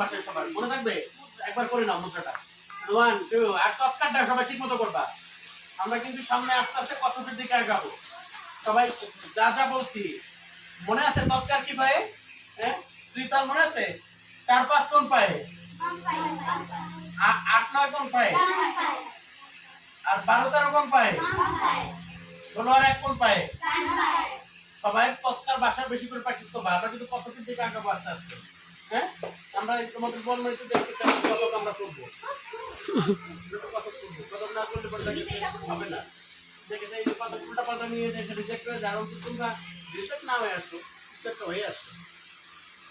বাসার সবার। মনে থাকবে? একবার করে নাও ওয়ান আর তৎকারটা সবাই ঠিক মতো করবা। আমরা কিন্তু সামনে আস্তে আস্তে কতটির দিকে আগাবো। সবাই যা যা বলছি, মনে আছে তৎকার কি ভাই? হ্যাঁ ত্রিতাল মনে আছে? চার, পাঁচ কোন পায়ে? আট, নয় কোন পায়ে? আর বারো, তেরো কোন পায়ে? ষোলো আর এক কোন পায়ে? সবাই তৎকার বাসার বেশি করে প্র্যাকটিস করব আমরা কিন্তু কতটির দিকে আগাবো আস্তে আস্তে। হ্যাঁ? আমরা তোমাদের বলব একটু দেখতে চাই কত আমরা করব? হবে না। দেখে এই যে কত উল্টা পাল্টা নিয়ে দেখে রিজেক্ট করে যার তোমরা রিজেক্ট না হয়ে আসো রিজেক্ট হয়ে আসো।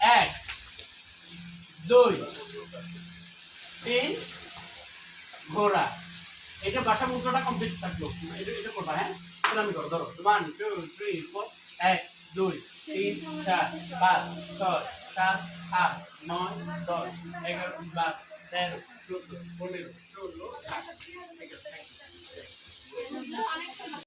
এক, দুই, তিন, ঘোড়া। এটা বাসা মুদ্রাটা কমপ্লিট থাকল। এটা এটা করবা হ্যাঁ? আমি করো ধরো। ওয়ান টু থ্রি ফোর এক, দুই, তিন, চার, পাঁচ, ছয়, সাত, আট, নয়, দশ, এগারো, বারো, তেরো, চোদ্দ, পনেরো, ষোলো